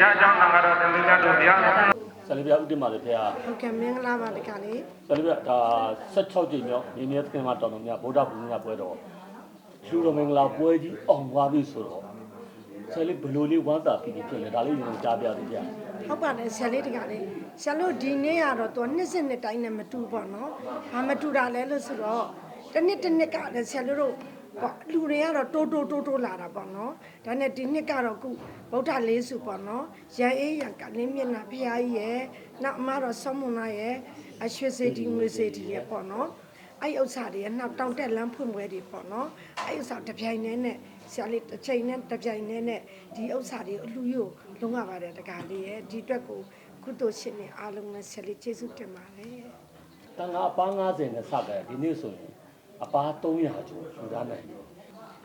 ခြားကြောင့်သံဃာတော်တင်ပြတို့ဗျာဆယ်လေးပြဥတ္တမလေးဖေဟာဟုတ်ကဲ့မင်္ဂလာပါတကလေးဆယ်လေးပြဒါ16ကြိမ်မြောက်နေမြဲသခင်မတော်တော်များဗုဒ္ဓဘုရားပွဲတော်လူတော်မင်္ဂလာပွဲကြီးအောင်သွားပြီဆိုတော့ဆယ်လေးဘလိုလေးဝမ်းသာပြီးပြီဖြစ်လဲဒါလေးရင်ကြားပြသေးကြဟုတ်ပါတယ်ဆရာလေးတကလေးဆရာတို့ဒီနေ့ကတော့သူနှစ်စစ်နှစ်တိုင်းနဲ့မတူပေါ့နော်ဘာမတူတာလဲလို့ဆိုတော့တစ်နှစ်တစ်နှစ်ကလည်းဆရာတို့ ပေါ့လူတွေကတော့တိုးတိုးတိုးတိုးလာတာပေါ့နော်ဒါနဲ့ဒီနှစ်ကတော့ခုဗုဒ္ဓလေးစုပေါ့နော်ရန်အေးရန်ကလင်းမျက်နှာဖရာကြီးရဲ့နောက်အမတော့ဆောမွန်နာရဲ့အရွှေစေတီငွေစေတီရဲ့ပေါ့နော်အဲ့ဥစ္စာတွေရဲ့နောက်တောင်တက်လမ်းဖွင့်ပွဲတွေပေါ့နော်အဲ့ဥစ္စာတစ်ပြိုင်တည်းနဲ့ဆရာလေးတစ်ချိန်နဲ့တစ်ပြိုင်တည်းနဲ့ဒီဥစ္စာတွေအလှူယူလုံးဝပါတယ်တကားလေးရဲ့ဒီအတွက်ကိုကုသိုလ်ရှင်တွေအားလုံးနဲ့ဆရာလေးကျေးဇူးတင်ပါတယ်တန်ခါအပန်း90နဲ့စကြတယ်ဒီနေ့ဆိုရင် အပား300ကျော်ယူသားနိုင်တယ်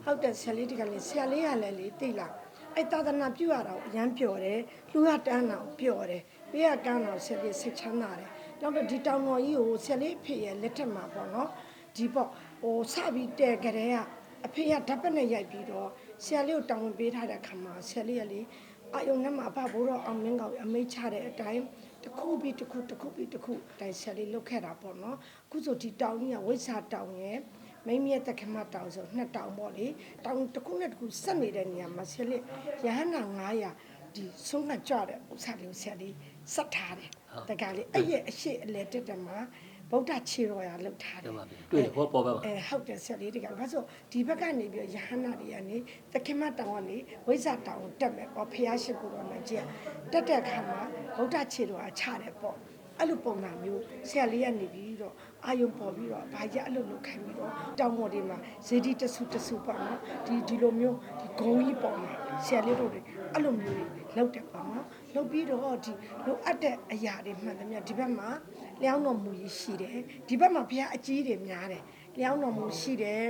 ဟုတ်တယ်ဆရာလေးဒီကလေးဆရာလေးကလည်းလေသိလားအဲ့သာသနာပြုရတာကိုအရန်ပျော်တယ်လူရတန်းတာကိုပျော်တယ်ပေးရကန်းတာကိုဆရာလေးစိတ်ချမ်းသာတယ်နောက်တော့ဒီတောင်တော်ကြီးကိုဆရာလေးအဖေရဲ့လက်ထက်မှာပေါ့နော်ဒီပေါ့ဟိုစပြီးတဲကြတဲ့ကအဖေကဓာတ်ပတ်နဲ့ရိုက်ပြီးတော့ဆရာလေးကိုတောင်းဝင်ပေးထားတဲ့ခါမှာဆရာလေးကလေအာယုံနဲ့မှာအဖဘိုးတော်အောင်မင်းကောင်အမိတ်ချတဲ့အတိုင်း တစ်ခုပြီးတစ်ခုတစ်ခုပြီးတစ်ခုတိုင်ဆရာလေးလုတ်ခဲ့တာပေါ့နော်အခုဆိုဒီတောင်ကြီးကဝိဇ္ဇာတောင်ရဲ့မိမ့်မြတ်တက္ကမတောင်ဆိုနှစ်တောင်ပေါ့လေတောင်တစ်ခုနဲ့တစ်ခုဆက်နေတဲ့နေရာမှာဆရာလေးရဟန္တာ900ဒီဆုံးကကြွတဲ့ဥစ္စာလေးကိုဆရာလေးစက်ထားတယ်တကယ်လေအဲ့ရဲ့အရှိအလဲတက်တယ်မှာ ဗုဒ္ဓခြေတော်ရလောက်ထားတယ်တွေ့တယ်ဘောပေါ်ပါပါအဲဟုတ်တယ်ဆရာလေးတကယ်ဘာလို့ဒီဘက်ကနေပြီးရဟန္တာတွေကနေတက္ကမတောင်ကနေဝိဇ္ဇာတောင်ကိုတက်မယ်ပေါ့ဖះရှိခိုးတော်မှာကြည့်တက်တဲ့ခါမှာဗုဒ္ဓခြေတော်ကချတယ်ပေါ့အဲ့လိုပုံစံမျိုးဆရာလေးကနေပြီးတော့အာယုံပေါ်ပြီးတော့ဘာကြီးအဲ့လိုလုပ်ခိုင်းပြီးတော့တောင်ပေါ်တွေမှာဇေဒီတဆူတဆူပေါ့နော်ဒီဒီလိုမျိုးဒီဂုံကြီးပေါ်မှာဆရာလေးတို့တွေအဲ့လိုမျိုးတွေလုပ်တယ်ပေါ့နော်လုပ်ပြီးတော့ဒီလိုအပ်တဲ့အရာတွေမှန်တယ်မြတ်ဒီဘက်မှာ လျောင်းတော်မူကြီးရှိတယ်ဒီဘက်မှာဘုရားအကြီးတွေများတယ်လျောင်းတော်မူရှိတယ်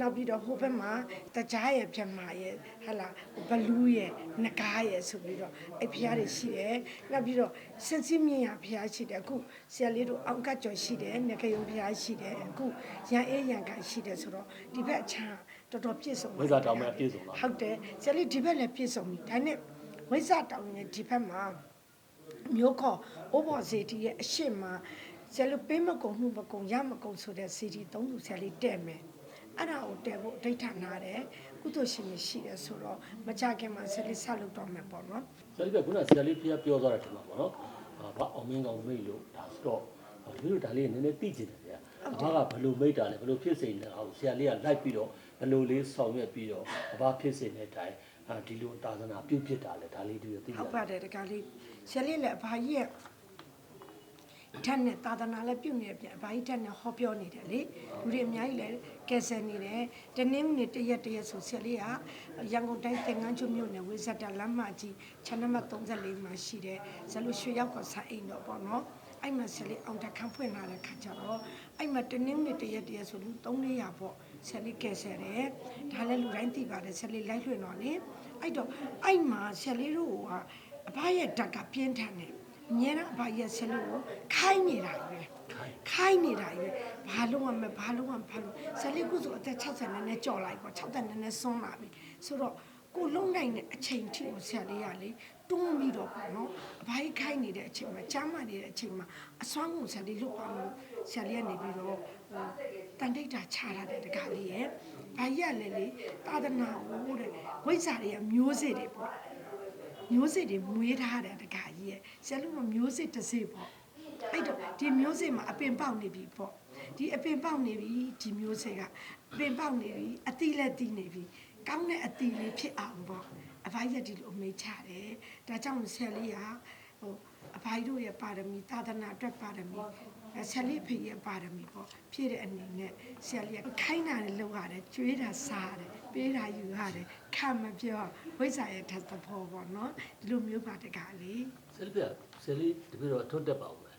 နောက်ပြီးတော့ဟိုဘက်မှာတကြားရဲ့ပြမရဲ့ဟလာဘလူးရဲ့နဂါးရဲ့ဆိုပြီးတော့အဲ့ဖျားတွေရှိတယ်နောက်ပြီးတော့စင်စစ်မြင့်ရဖျားရှိတယ်အခုဆရာလေးတို့အောင်ကကြော်ရှိတယ်ငကယုံဖျားရှိတယ်အခုရန်အေးရန်ကန်ရှိတယ်ဆိုတော့ဒီဘက်အချမ်းတော်တော်ပြည့်စုံဝိဇ္ဇာတောင်မဲ့အပြည့်စုံလားဟုတ်တယ်ဆရာလေးဒီဘက်လည်းပြည့်စုံပြီဒါနဲ့ဝိဇ္ဇာတောင်ရဲ့ဒီဘက်မှာ မျိုးခေါ်အိုးဘော်စီတီရဲ့အရှိမဆရာလေးပေးမကုံမှုမကုံရမကုံဆိုတဲ့စီတီသုံးခုဆရာလေးတဲ့မယ်အဲ့ဒါကိုတည်ဖို့အဋိဋ္ဌာနာတယ်ကုသိုလ်ရှင်တွေရှိတယ်ဆိုတော့မကြခင်မှာဆက်လက်ဆက်လုပ်တော့မယ်ပေါ့နော်ဆယ်လေးပြခုနဆယ်လေးဖေပြောသွားတယ်ထင်ပါဘောနော်အာဘာအောင်မင်းကောင်မိတ်လို့ဒါဆိုတော့ဒီလိုဒါလေးနည်းနည်းသိကျင်တယ်ဗျာအဘကဘယ်လိုမိတ်တာလဲဘယ်လိုဖြစ်စိနေအောင်ဆရာလေးကလိုက်ပြီးတော့ဘယ်လိုလေးဆောင်ရွက်ပြီးတော့အဘဖြစ်စိတဲ့အတိုင်းအာ ဒီလိုသာသနာပြုဖြစ်တာလဲဒါလေးတူရသိရဟုတ်ပါတယ်တကယ်လေးဆရာလေးလည်းအဘာကြီးရဲ့ထက်နဲ့သာသနာလည်းပြုတ်နေတယ်ပြန်အဘာကြီးထက်နဲ့ဟောပြောနေတယ်လေလူတွေအများကြီးလည်းကဲဆယ်နေတယ်တနင်္ဂနွေတရက်တရက်ဆိုဆရာလေးကရန်ကုန်တိုင်းသင်္ကန်းကျွမြို့နယ်ဝိဇ္ဇတာလမ်းမကြီးခြံနံပါတ်34မှာရှိတယ်ဇလူရွှေရောက်ကစားအိမ်တော့ပေါ့နော်အဲ့မှာဆယ်လေးအောင်တခန်းဖွင့်လာတဲ့ခါကျတော့အဲ့မှာတနင်္ဂနွေတရက်တရက်ဆိုလူ300ပေါ့ ဆယ်လေးကဲဆယ်တယ်ဒါလည်းလူတိုင်းသိပါတယ်ဆယ်လေးလိုက်လွှင့်တော့လေအဲ့တော့အဲ့မှာဆယ်လေးတို့ကအဘရဲ့ဓာတ်ကပြင်းထန်တယ်အများတော့အဘရဲ့ဆယ်လေးကိုခိုင်းနေတာပဲခိုင်းနေတာပဲဘာလို့ရမလဲဘာလို့ရမဘာလို့ဆယ်လေးခုဆိုအသက်60နဲ့နဲ့ကြော်လိုက်ပေါ့60နဲ့နဲ့ဆွန်းလာပြီဆိုတော့ကိုလုံးနိုင်တဲ့အချိန်ထိကိုဆရာလေးရလေတွန်းပြီးတော့ပေါ့နော်အဘိုင်းခိုင်းနေတဲ့အချိန်မှာကြားမှနေတဲ့အချိန်မှာအစွမ်းကိုဆရာလေးလွတ်ပါလို့ ဆရာလေးကနေပြီးတော့ဟိုတန်တိတ်တာချထားတဲ့တကားလေးရဲ့ဘာကြီးကလည်းလေသာသနာဟိုတဲ့ဝိဇ္ဇာတွေကမျိုးစေ့တွေပေါ့မျိုးစေ့တွေမွေးထားတဲ့တကားကြီးရဲ့ဆရာလူကမျိုးစေ့တစ်စေ့ပေါ့အဲ့တော့ဒီမျိုးစေ့မှာအပင်ပေါက်နေပြီပေါ့ဒီအပင်ပေါက်နေပြီဒီမျိုးစေ့ကအပင်ပေါက်နေပြီအသီးလည်းတီးနေပြီကောင်းတဲ့အသီးလေးဖြစ်အောင်ပေါ့အဖိုးရက်ဒီလိုအမေးချတယ်ဒါကြောင့်ဆယ်လေးကဟိုအဖိုးတို့ရဲ့ပါရမီသာသနာအတွက်ပါရမီအဲ ဆယ်လေးဖေရဲ့ပါရမီပေါ့ဖြည့်တဲ့အနေနဲ့ဆယ်လေးကခိုင်းတာလည်းလုပ်ရတယ်ကျွေးတာစားရတယ်ပေးတာယူရတယ်ခံမပြောဝိဇ္ဇာရဲ့ထပ်သဘောပေါ့နော်ဒီလိုမျိုးပါတကားလေဆယ်လေးပြဆယ်လေးတပည့်တော့ထွတ်တက်ပါဦးမယ်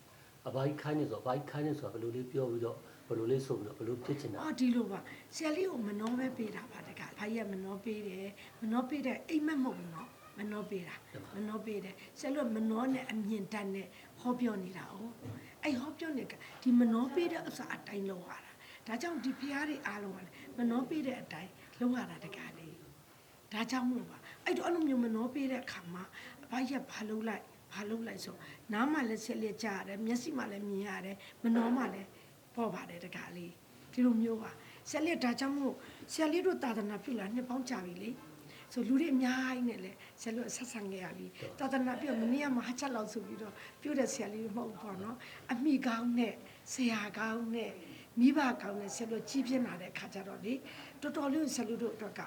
အဘိုင်းခိုင်းနေဆိုအဘိုင်းခိုင်းနေဆိုတာဘယ်လိုလေးပြောပြီးတော့ဘယ်လိုလေးဆိုပြီးတော့ဘယ်လိုဖြစ်ချင်တာအော်ဒီလိုပါဆယ်လေးကိုမနှောပဲပေးတာပါတကားဖိုင်ရမနှောပေးတယ်မနှောပေးတဲ့အိမ်မက်မဟုတ်ဘူးနော်မနှောပေးတာမနှောပေးတယ်ဆယ်လို့မနှောနဲ့အမြင့်တက်နဲ့ဟောပြောနေတာ哦 အဲ့ဟောပြောနေကဒီမနှောပေးတဲ့ဥစ္စာအတိုင်းလုပ်ရတာဒါကြောင့်ဒီဖျားတွေအားလုံးကလည်းမနှောပေးတဲ့အတိုင်းလုပ်ရတာတကားလေးဒါကြောင့်မို့ပါအဲ့တော့အဲ့လိုမျိုးမနှောပေးတဲ့အခါမှာအအဘကြီးကဘာလုပ်လိုက်ဘာလုပ်လိုက်ဆိုနားမှလည်းဆက်လက်ကြားရတယ်မျက်စိမှလည်းမြင်ရတယ်မနှောမှလည်းပေါ်ပါတယ်တကားလေးဒီလိုမျိုးပါဆက်လက်ဒါကြောင့်မို့ဆရာလေးတို့သာသနာပြုလာနှစ်ပေါင်းကြာပြီလေ ဆိုလူတွေအများကြီးနဲ့လေဆရာတို့ဆက်ဆံခဲ့ရပြီသာသနာပြုမနေ့ကမှဟာချက်လောက်ဆိုပြီးတော့ပြုတဲ့ဆရာလေးမဟုတ်ဘူးပေါ့နော်အမိကောင်းနဲ့ဆရာကောင်းနဲ့မိဘကောင်းနဲ့ဆရာတို့ကြီးပြင်းလာတဲ့အခါကျတော့လေတော်တော်လေးဆရာတို့တို့အတွက်က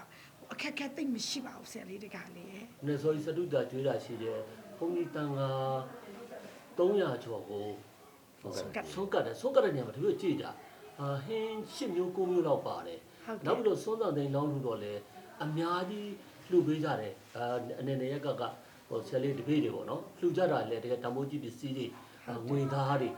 အခက်အခဲသိမ့်မရှိပါဘူးဆရာလေးတကားလေးရဲ့။နေဆိုစတုတာကျွေးတာရှိတယ်။ဘုန်းကြီးတန်က300ကျော်ကိုဟုတ်ကဲ့ဆုံးကတ်တယ်ဆုံးကတ်တဲ့နေရာမှာတပြည့်ကြည့်တာအာဟင်း10မျိုး9မျိုးလောက်ပါတယ်ဟုတ်ကဲ့နောက်ပြီးတော့စွန်းတန်သိန်းလောင်းလူတော့လေအများကြီး လှူပေးကြတယ်အာအနေနဲ့ရက်ကကဟိုဆယ်လေးတပည့်တွေပေါ့နော်လှူကြတာလေတကယ်တမိုးကြီးပစ္စည်းတွေအာငွေသားတွေ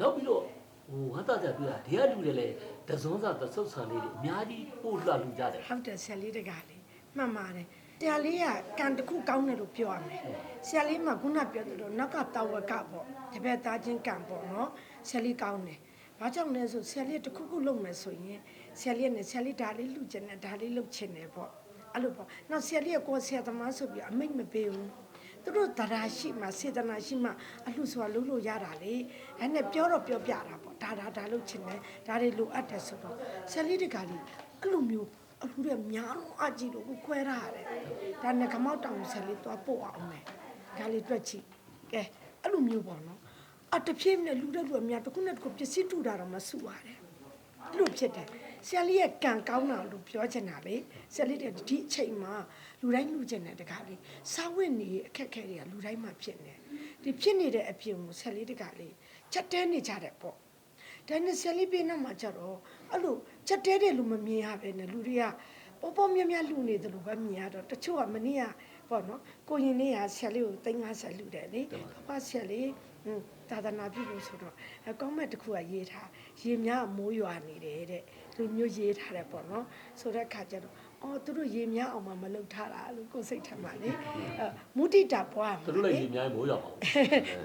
နောက်ပြီးတော့ဟိုဝတ်သားကြပြတာဒီကလူတွေလေတစုံစာသဆုပ်ဆန်လေးတွေအများကြီးပို့လှလှူကြတယ်ဟုတ်တယ်ဆရာလေးတကားလေးမှန်ပါတယ်ဆရာလေးကကံတစ်ခုကောင်းတယ်လို့ပြောရမယ်ဆရာလေးမှခုနပြောသလိုနောက်ကတာဝကပေါ့တပည့်သားချင်းကံပေါ့နော်ဆရာလေးကောင်းတယ်ဘာကြောင့်လဲဆိုဆရာလေးတစ်ခုခုလုပ်မယ်ဆိုရင်ဆရာလေးနဲ့ဆရာလေးဒါလေးလှူချင်တယ်ဒါလေးလုပ်ချင်တယ်ပေါ့ အဲ့လိုပေါ့နောက်ဆရာလေးကကိုယ်ဆရာသမားဆိုပြီးအမိတ်မပေးဘူးသူတို့တရားရှိမှစေတနာရှိမှအလှဆိုတာလုပ်လို့ရတာလေအဲ့နဲ့ပြောတော့ပြောပြတာပေါ့ဒါဒါဒါလုပ်ချင်တယ်ဒါတွေလိုအပ်တယ်ဆိုတော့ဆရာလေးတကားလေးအဲ့လိုမျိုးအခုတဲ့များတော့အကြည့်လို့ကိုခွဲရတယ်ဒါနဲ့ခမောက်တောင်ဆက်လေးသွားပို့အောင်မယ်ဒါလေးတွက်ချီကဲအဲ့လိုမျိုးပေါ့နော်အတဖြည်းနဲ့လူတဲ့လူအများတစ်ခုနဲ့တစ်ခုပစ္စည်းတူတာတော့မဆူရတယ်အဲ့လိုဖြစ်တယ် ဆရာလေးရဲ့ကံကောင်းတာလို့ပြောချင်တာလေဆရာလေးတဲ့ဒီအချိန်မှာလူတိုင်းလူချင်တဲ့တကားလေးစာဝတ်နေအခက်အခဲတွေကလူတိုင်းမှာဖြစ်နေဒီဖြစ်နေတဲ့အပြင်ကိုဆရာလေးတကားလေးချက်တဲနေကြတယ်ပေါ့ဒါနဲ့ဆယ်လေးပြင်းနောက်မှာကြတော့အဲ့လိုချက်တဲတဲ့လူမမြင်ရပဲနဲ့လူတွေကပေါ်ပေါ်မြတ်မြတ်လူနေတယ်လို့ပဲမြင်ရတော့တချို့ကမနေ့က ပေါ့နော်ကိုရင်လေးကဆယ်လေးကို350လူတယ်လေဘာဆယ်လေးဟွန်းသာသနာပြုလို့ဆိုတော့အကောင့်မဲ့တစ်ခုကရေးထားရေများကမိုးရွာနေတယ်တဲ့လူမျိုးရေးထားတယ်ပေါ့နော်ဆိုတဲ့အခါကျတော့အော်သူတို့ရေများအောင်မမလုပ်ထားတာလို့ကိုယ်စိတ်ထမ်းပါလေအဲမုဒိတာပွားသူတို့လည်းဒီအများကြီးမိုးရောက်ပါဘူး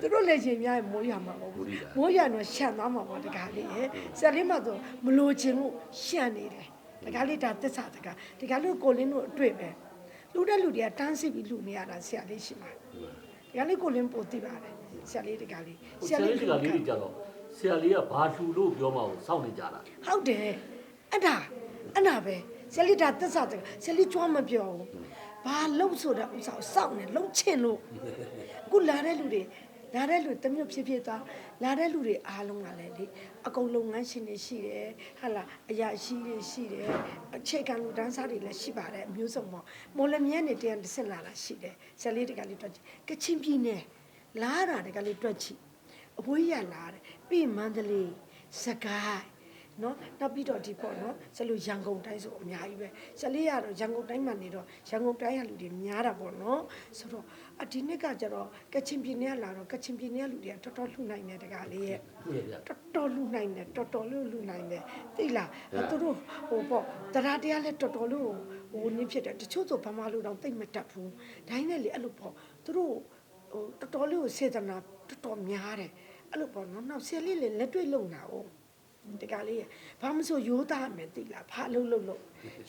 သူတို့လည်းရှင်များမိုးရမှာမဟုတ်ဘူးမိုးရတော့ရှန်သွားမှာပေါ့တကားလေးရဲ့ဆရာလေးမတော့မလို့ခြင်းလို့ရှန်နေတယ်တကားလေးဒါသစ္စာတကားတကားလို့ကိုလင်းတို့အတွေ့ပဲ လူတဲ့လူတွေကတန်းစီပြီးလူနေရတာဆရာလေးရှိမှာတကားလေးကိုလင်းပို့သိပါတယ်ဆရာလေးတကားလေးဆရာလေးကလေးတွေကြတော့ဆရာလေးကဘာလှူလို့ပြောမှကိုစောင့်နေကြတာဟုတ်တယ်အဲ့ဒါအဲ့ဒါပဲဆရာလေးဒါသစ္စာတကားဆရာလေးကြွားမပြောဘူးဘာလုံးဆိုတဲ့ဥစ္စာကိုစောင့်နေလုံးချင်လို့အခုလာတဲ့လူတွေ လာတဲ့လူတမျိုးဖြစ်ဖြစ်သွားလာတဲ့လူတွေအားလုံးကလည်းလေအကုန်လုပ်ငန်းရှင်တွေရှိတယ်ဟာလာအရာရှိတွေရှိတယ်အခြေခံလူတန်းစားတွေလည်းရှိပါတယ်အမျိုးစုံပေါ့မော်လမြိုင်နေတည်းတစ်ဆင့်လာတာရှိတယ်ဇက်လေးတကလေးတွက်ကြည့်ကချင်းပြည်နယ်လာတာတကလေးတွက်ကြည့်အဝေးရလာတယ်ပြီးမန္တလေးစကိုင်း နော်နောက်ပြီးတော့ဒီပေါ့နော်ဆလူရန်ကုန်တိုင်းဆိုအများကြီးပဲဆလေးရတော့ရန်ကုန်တိုင်းမှာနေတော့ရန်ကုန်တိုင်းကလူတွေများတာပေါ့နော်ဆိုတော့အဒီနှစ်ကကျတော့ကချင်ပြည်နယ်ကလာတော့ကချင်ပြည်နယ်ကလူတွေကတော်တော်လှူနိုင်တယ်တကားလေးရဲ့ဟုတ်ရဲ့ဗျတော်တော်လူနိုင်တယ်တော်တော်လို့လူနိုင်တယ်သိလားအဲသူတို့ဟိုပေါ့တရားတရားလဲတော်တော်လို့ဟိုနည်းဖြစ်တယ်တချို့ဆိုဗမာလူတော့သိမ့်မတတ်ဘူးဒါနဲ့လေအဲ့လိုပေါ့သူတို့ဟိုတော်တော်လေးကိုစေတနာတော်တော်များတယ်အဲ့လိုပေါ့နော်နောက်ဆယ်လေးလေလက်တွေ့လုံတာ哦 တကလေးဘာမဆိုရိုးသားမယ်သိလားဘာအလုပ်လုပ်လို့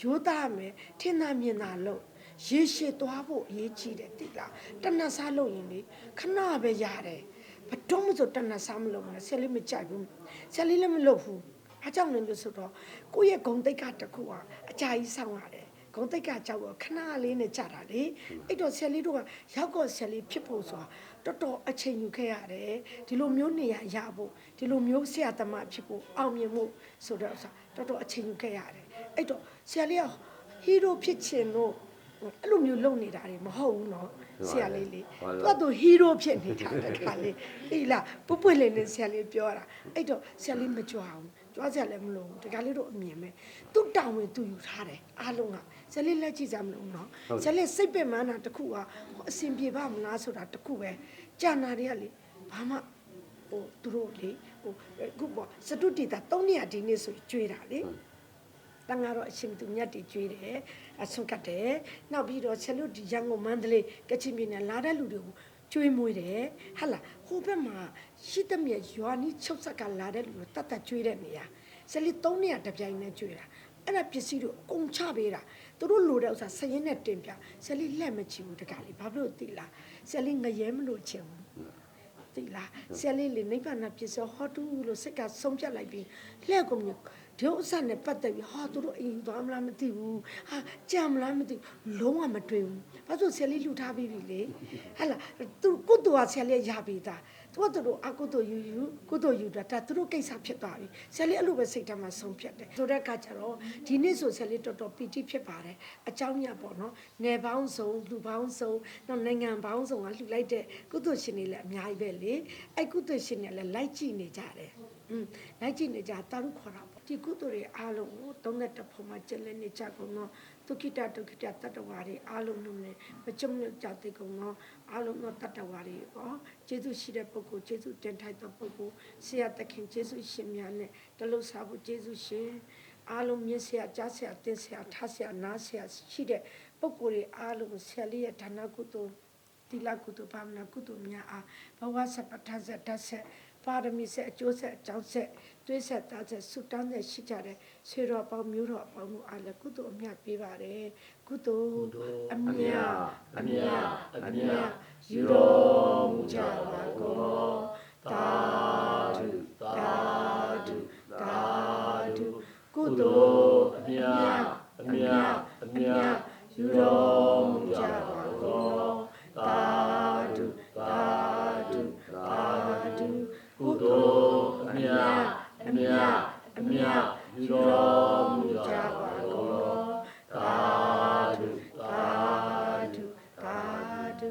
ရိုးသားမယ်ထင်သာမြင်သာလုပ်ရေရှည်သွားဖို့အရေးကြီးတယ်သိလားတဏှာစားလို့ရင်လေခဏပဲရတယ်ဘတော့မဆိုတဏှာစားမလို့နဲ့ဆက်လေးမကြိုက်ဘူးဆက်လေးလည်းမလုပ်ဘူးအားကြောင့်လည်းလို့ဆိုတော့ကိုယ့်ရဲ့ဂုံတိတ်ကတစ်ခုကအကြာကြီးဆောင်းရတယ် ဂုံတိတ်ကကြောက်တော့ခဏလေးနဲ့ကြာတာလေအဲ့တော့ဆက်လေးတို့ကရောက်တော့ဆက်လေးဖြစ်ဖို့ဆိုတာတော်တော်အချိန်ယူခဲ့ရတယ်ဒီလိုမျိုးနေရရဖို့ဒီလိုမျိုးဆရာသမားဖြစ်ဖို့အောင်မြင်ဖို့ဆိုတော့ဆိုတော်တော်အချိန်ယူခဲ့ရတယ်အဲ့တော့ဆရာလေးကဟီးရိုဖြစ်ချင်လို့အဲ့လိုမျိုးလုပ်နေတာတွေမဟုတ်ဘူးနော်ဆရာလေးလေးသူကသူဟီးရိုးဖြစ်နေတာတခါလေးဟေးလားပုပ်ပွေလေးနဲ့ဆရာလေးပြောတာအဲ့တော့ဆရာလေးမကြွအောင် ကြွားဆရာလည်းမလို့တခါလေးတော့အမြင်ပဲသူ့တောင်းဝင်သူယူထားတယ်အားလုံးကဆရာလေးလက်ကြည့်ကြမလို့နော်ဆရာလေးစိတ်ပင်မနာတစ်ခုကအဆင်ပြေပါမလားဆိုတာတစ်ခုပဲကြာနာတွေကလေဘာမှဟိုသူတို့လေဟိုအခုပေါ့စတုတီတာ၃နှစ်ဒီနေ့ဆိုကျွေးတာလေတန်ကတော့အရှင်သူမြတ်တွေကျွေးတယ်အဆွတ်ကတ်တယ်နောက်ပြီးတော့ချက်လို့ဒီရန်ကုန်မန္တလေးကချင်ပြည်နယ်လာတဲ့လူတွေကို ကျွေးမွေးတယ်ဟာလာဟိုဘက်မှာရှိသမျှရွာနီးချုပ်ဆက်ကလာတဲ့လူတွေတတ်တတ်ကျွေးတဲ့နေရာဆက်လီ၃နေရာတစ်ပြိုင်နဲ့ကျွေးတာအဲ့ဒါပစ္စည်းတို့အကုန်ချပေးတာသူတို့လိုတဲ့ဥစ္စာစရင်နဲ့တင်ပြဆယ်လေးလက်မချဘူးတကလေးဘာဖြစ်လို့သိလားဆယ်လေးငရဲမလို့ချင်ဘူးသိလားဆယ်လေးလေနိဗ္ဗာန်ပစ္စည်းဟောတူလို့စိတ်ကဆုံးဖြတ်လိုက်ပြီးလက်ကုန်မျိုး ဒီဥစ္စာနဲ့ပတ်သက်ပြီးဟာသူတို့အိမ်သွားမလားမသိဘူးဟာကြံမလားမသိဘူးလုံးဝမတွေ့ဘူးဘာလို့ဆယ်လေးလှူထားပြီးပြီလေဟဲ့လားသူကိုတူကဆယ်လေးရပြီးသားသူကသူတို့အကုတို့ယူယူကုတို့ယူတာဒါသူတို့ကိစ္စဖြစ်သွားပြီဆယ်လေးအဲ့လိုပဲစိတ်ထဲမှာဆုံးဖြတ်တယ်ဆိုတဲ့အခါကျတော့ဒီနေ့ဆိုဆယ်လေးတော်တော်ပီတိဖြစ်ပါတယ်အကြောင်းညပေါ့နော်နယ်ပေါင်းစုံလူပေါင်းစုံတော့နိုင်ငံပေါင်းစုံကလှူလိုက်တဲ့ကုသိုလ်ရှင်တွေလည်းအများကြီးပဲလေအဲ့ကုသိုလ်ရှင်တွေလည်းလိုက်ကြည့်နေကြတယ်อืมလိုက်ကြည့်နေကြတာတို့ခေါ်တာပေါ့ ဒီကုသိုလ်တွေအားလုံးကိုသုံးတဲ့တစ်ဖို့မှာကျက်လက်နေကြကုန်တော့ဒုက္ခိတဒုက္ခိတတတ္တဝါတွေအားလုံးလုံးနဲ့မကြုံမကြသိကုန်တော့အားလုံးသောတတ္တဝါတွေပေါ့ကျေးဇူးရှိတဲ့ပုဂ္ဂိုလ်ကျေးဇူးတင်ထိုက်တဲ့ပုဂ္ဂိုလ်ဆရာသခင်ကျေးဇူးရှင်များနဲ့တလို့စားဖို့ကျေးဇူးရှင်အားလုံးမြင့်ဆရာကြားဆရာတင်ဆရာထားဆရာနားဆရာရှိတဲ့ပုဂ္ဂိုလ်တွေအားလုံးဆရာလေးရဲ့ဌာနကုသိုလ်တိလကုသိုလ်ဘာဝနာကုသိုလ်များအားဘဝဆက်ပဋ္ဌာန်းဆက်ဓာတ်ဆက်ပါရမီဆက်အကျိုးဆက်အကြောင်းဆက် သွေးဆက်သားဆက်ဆုတောင်းဆက်ရှိကြတဲ့ဆွေတော်ပေါင်းမျိုးတော်ပေါင်းတို့အားလည်းကုသိုလ်အမြတ်ပေးပါတယ်ကုသိုလ်အမြတ်အမြတ်အမြတ်ယူတော်မူကြပါကုန်တာဓုတာဓုတာဓုကုသိုလ်အမြတ်အမြတ်အမြတ်ယူတော်မူကြပါကုန်တာဓုတာဓုတာဓုကုသိုလ်အမြတ် အမြအမြယူတော်မူကြပါလောသာဓုသာဓုသာဓု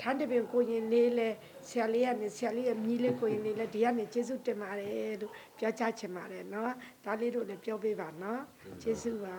ထန်တပင်ကိုရင်လေးလဲဆရာလေးကနေဆရာလေးရဲ့မြည်လေးကိုရင်လေးလဲဒီကနေကျေးဇူးတင်ပါတယ်လို့ပြောချင်ပါတယ်နော်ဒါလေးတို့လည်းပြောပေးပါနော်ကျေးဇူးပါ